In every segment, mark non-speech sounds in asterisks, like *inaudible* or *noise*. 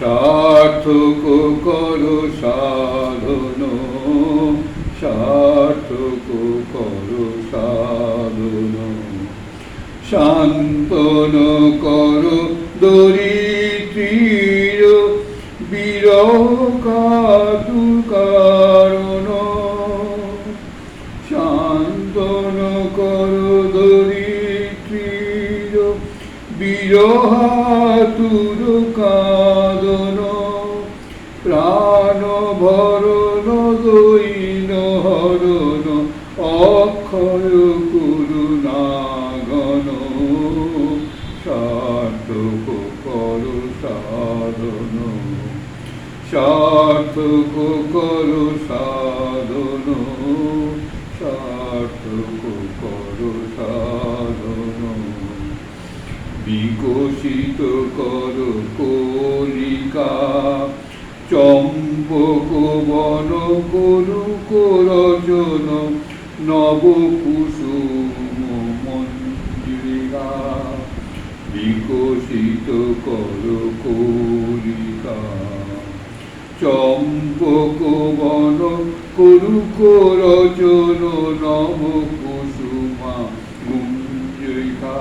সার্থক করো সাধন, সার্থক করো সাধন। শান্তন করো দরিদ্রীর বিরকাতু কারণ শান্তন করো দরিদ্রীর বিরহাতুর কাদন দৈন হরণ অক্ষয় করুণাগণ সার্থক করু সাধন সার্থক করু সাধন সার্থক করু সাধন বিকশিত কর বন করু করজন নব কুসুম মঞ্জিকা বিকশিত কর কলিকা। চম্পক বন করু করজন নব কুসুমা গুঞ্জিকা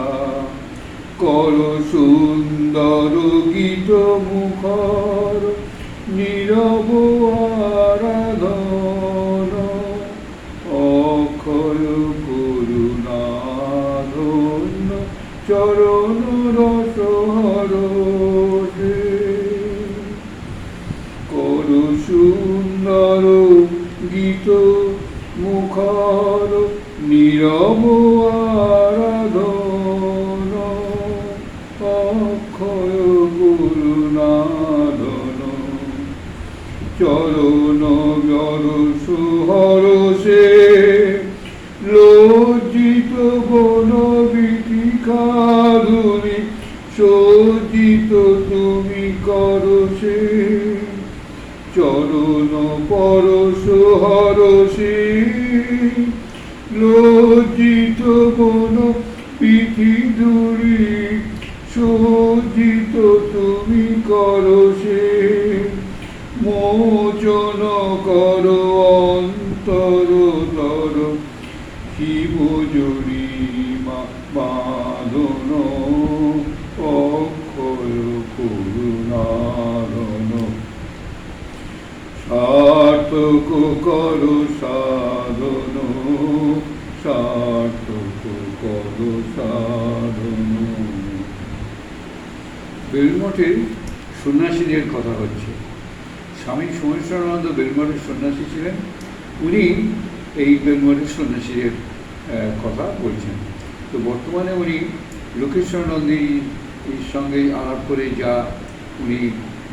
কর সুন্দর গীত মুখর নীরব চরণ রস করু সুন্দর গীত মুখর নীরব আরাধন অক্ষয় গুরুনাদন চরণ জর সুহরসে লজ্জিত চরণ পরশ হরসে লজ্জিত বন পিঠি দূরি সজ্জিত তুমি করসে মোচন কর অন্তর তর শিব জড়ি বাঁধন, অক্ষয় করুণারণ। সার্থক সাধন সার্থক সাধন। বেলমঠের সন্ন্যাসীদের কথা হচ্ছে। স্বামী সোমেশ্বরানন্দ বেলমঠের সন্ন্যাসী ছিলেন। উনি এই বেলমঠের সন্ন্যাসীদের কথা বলছেন। তো বর্তমানে উনি লোকেশ্বরানন্দীর সঙ্গে আলাপ করে যা উনি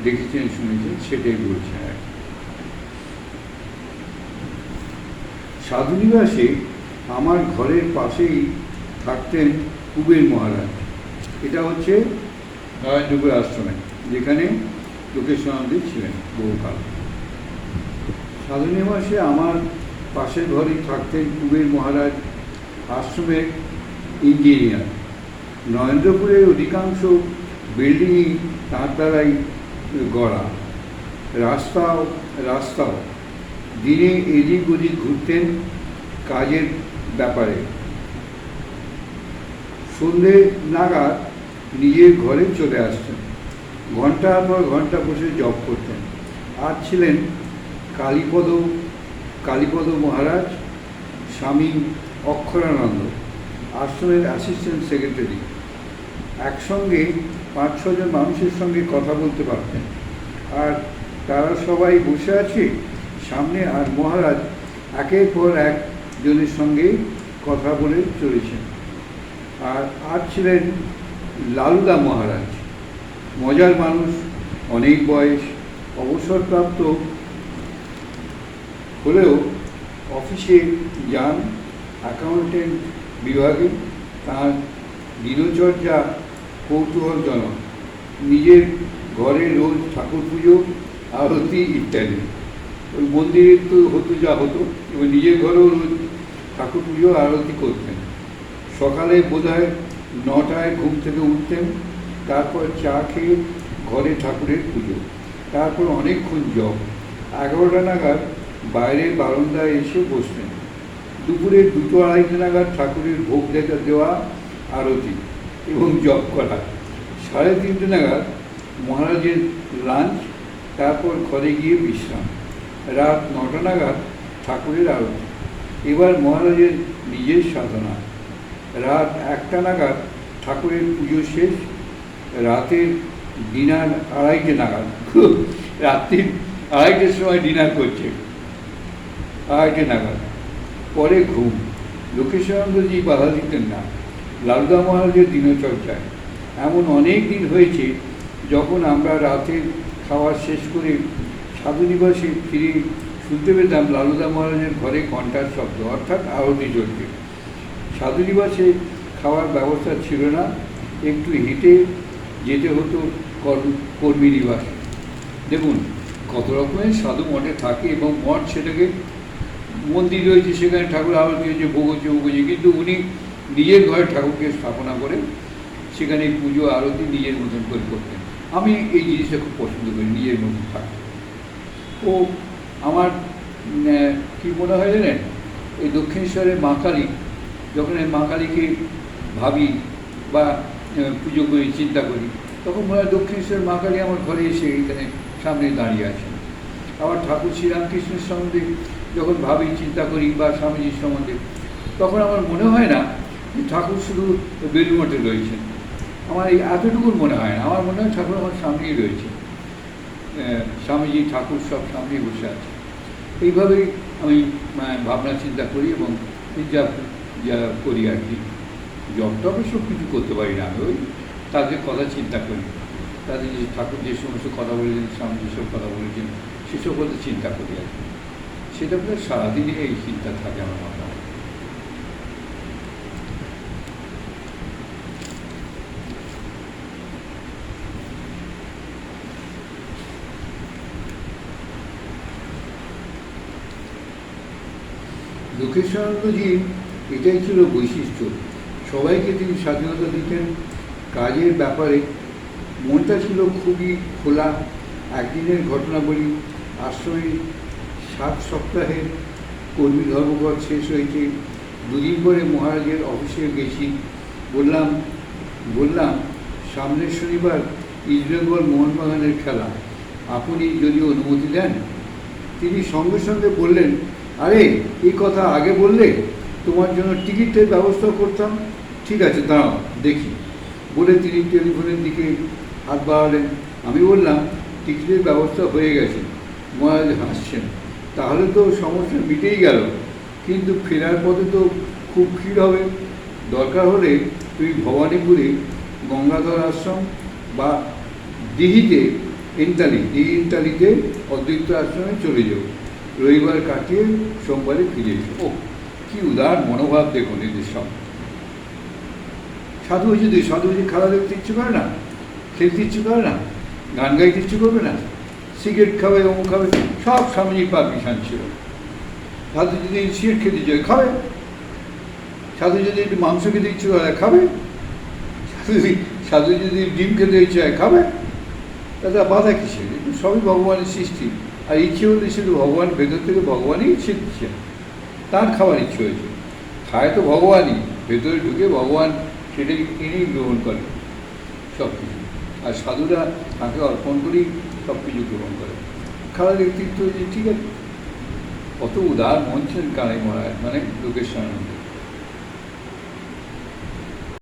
দেখেছেন, শুনেছেন, সেটাই বলছেন আর কি। সাধুনিবাসে আমার ঘরের পাশেই থাকতেন কুবের মহারাজ। এটা হচ্ছে নরেন্দ্রপুর আশ্রমে, যেখানে লোকেশ্বরানন্দী ছিলেন বহুকাল। সাধুনিবাসে আমার পাশের ঘরেই থাকতেন কুবের মহারাজ আশ্রমের ইঞ্জিনিয়ার। নরেন্দ্রপুরের অধিকাংশ বিল্ডিংই তার দ্বারাই গড়া। রাস্তাও রাস্তাও দিনে এদিক ওদিক ঘুরতেন কাজের ব্যাপারে। সন্ধে নাগাদ নিজের ঘরে চলে আসতেন। ঘণ্টার পর ঘণ্টা বসে জব করতেন। আর ছিলেন কালীপদ কালীপদ মহারাজ, স্বামী অক্ষরানন্দ, আশ্রমের অ্যাসিস্ট্যান্ট সেক্রেটারি একসঙ্গে পাঁচ, ছজন মানুষের সঙ্গে কথা বলতে পারতেন। আর তারা সবাই বসে আছে সামনে আর মহারাজ একের পর এক জনের সঙ্গে কথা বলে চলেছেন। আর আর ছিলেন লালুদা মহারাজ। মজার মানুষ, অনেক বয়স, অবসরপ্রাপ্ত। হলেও অফিসে যান অ্যাকাউন্টেন্ট বিভাগে তার দিনচর্যা কৌতূহলজনক। নিজের ঘরে রোজ ঠাকুর পুজো, আরতি ইত্যাদি। ওই মন্দিরে তো হতো যা হতো এবং নিজের ঘরেও ঠাকুর পুজো আরতি করতেন। সকালে বোধহয় নটায় ঘুম থেকে উঠতেন, তারপর চা খেয়ে ঘরে ঠাকুরের পুজো, তারপর অনেকক্ষণ জপ। এগারোটা নাগাদ বাইরের বারান্দায় এসে বসতেন। দুপুরে দুটো আড়াইটে নাগাদ ঠাকুরের ভোগ দেখা দেওয়া, আরতি এবং জপ করা। সাড়ে তিনটে নাগাদ মহারাজের লাঞ্চ, তারপর ঘরে গিয়ে বিশ্রাম। রাত নটা নাগাদ ঠাকুরের আরতি। এবার মহারাজের নিজের সাধনা। রাত একটা নাগাদ ঠাকুরের পুজো শেষ, রাতের ডিনার আড়াইটে নাগাদ। *laughs* রাত্রির আড়াইটের সময় ডিনার করছে। আড়াইটে নাগাদ। পরে ঘুম। লোকেশানন্দজি বাধা দিতেন না। লালদা মহারাজের দিনচর্চায় এমন অনেক দিন হয়েছে যখন আমরা রাতের খাওয়া শেষ করে সাধুনিবাসে ফিরে শুনতে পেতাম লালুদা মহারাজের ঘরে ঘণ্টার শব্দ, অর্থাৎ আরতি চলছে। সাধুনিবাসে খাওয়ার ব্যবস্থা ছিল না, একটু হেঁটে যেতে হতো কর্ম, কর্মী নিবাসে। দেখুন, কত রকমের সাধু মঠে থাকে এবং মঠ সেটাকে মন্দির রয়েছে, সেখানে ঠাকুর আরতি হয়েছে, ভোগ হচ্ছে, ভোগ কিন্তু উনি নিজের ঘরে ঠাকুরকে স্থাপনা করে সেখানে পুজো, আরতি নিজের মতন করে করতেন। আমি এই জিনিসটা খুব পছন্দ করি, নিজের মতন থাকতে। ও আমার কি মনে হয় জানেন? এই দক্ষিণেশ্বরের মা কালী, যখন এই মা কালীকে ভাবি বা পুজো করি, চিন্তা করি, তখন মনে হয় দক্ষিণেশ্বরের মা কালী আমার ঘরে এসে এখানে সামনে দাঁড়িয়ে আছে আবার ঠাকুর শ্রীরামকৃষ্ণের সম্বন্ধে যখন ভাবি, চিন্তা করি বা স্বামীজির সম্বন্ধে, তখন আমার মনে হয় না যে ঠাকুর শুধু বেলুমঠে রয়েছেন। আমার এই এতটুকুর মনে হয় না। আমার মনে হয় ঠাকুর আমার সামনেই রয়েছে স্বামীজি ঠাকুর সব সামনেই বসে আছে। এইভাবেই আমি আহ, ভাবনা চিন্তা করি এবং যা যা করি আর কি। জব টবে সব কিছু করতে পারি না আমি ওই তাদের কথা চিন্তা করি। তাদের যে ঠাকুর যে সমস্ত কথা বলেছেন স্বামী যেসব কথা বলেছেন সেসব কথা চিন্তা করি আর কি। সেটা প্রায় সারাদিনই এই চিন্তা থাকে আমার মাথায়। লোকেশানন্দজির এটাই ছিল বৈশিষ্ট্য। সবাইকে তিনি স্বাধীনতা দিতেন। কাজের ব্যাপারে মনটা ছিল খুবই খোলা। একদিনের ঘটনা বলি আশ্রমে সাত সপ্তাহের কর্মী ধর্মঘট শেষ হয়েছে। দুদিন পরে মহারাজের অফিসে গেছি। বললাম বললাম, সামনের শনিবার ইস্টবেঙ্গল মোহনবাগানের খেলা। আপনি যদি অনুমতি দেন। তিনি সঙ্গে সঙ্গে বললেন আরে, এই কথা আগে বললে তোমার জন্য টিকিটের ব্যবস্থা করতাম। ঠিক আছে, দাঁড়াও, দেখি। বলে তিনি টেলিফোনের দিকে হাত বাড়ালেন। আমি বললাম, টিকিটের ব্যবস্থা হয়ে গেছে। মহারাজ হাসছেন। তাহলে তো সমস্যা মিটেই গেল। কিন্তু ফেরার পথে তো খুব ভিড় হবে। দরকার হলে তুমি ভবানীপুরে গঙ্গাধর আশ্রম বা দিঘিতে এন্তালি দিঘি এন্তালিতে অদ্বৈত আশ্রমে চলে যাও। রবিবার কাটিয়ে সোমবারে ফিরে এসো। ও কি উদার মনোভাব দেখুন এদের সব সাধু হয়েছে দুই, সাধু হয়েছে খেলা দেখতে ইচ্ছে করে না? খেলতে ইচ্ছে করে না? গান গাইতে ইচ্ছে করবে না? সিগারেট খাবে, অমুক খাবে, সব স্বামীজি পারমিশন ছিল। সাধু যদি সিগারেট খেতে চায়, খাবে। সাধু যদি একটু মাংস খেতে ইচ্ছে করে খাবে। সাধু যদি সাধু যদি ডিম খেতে হয় খাবে। তাতে বাধা কিসের? সবই ভগবানের সৃষ্টি। আর ইচ্ছে হলে শুধু ভগবান ভেতর থেকে ভগবানই ইচ্ছে দিচ্ছে তার খাওয়ার ইচ্ছে হয়েছে। খায় তো ভগবানই। ভেতরে ঢুকে ভগবান সেটাকে কিনেই গ্রহণ করে সব কিছু। আর সাধুরা তাকে অর্পণ করেই সব কিছু গ্রহণ করে। খাওয়া দেখতে ইচ্ছে হয়েছে, ঠিক আছে। কত উদার মন ছিলেন কানাই মহারাজ মানে লোকেশ আনন্দ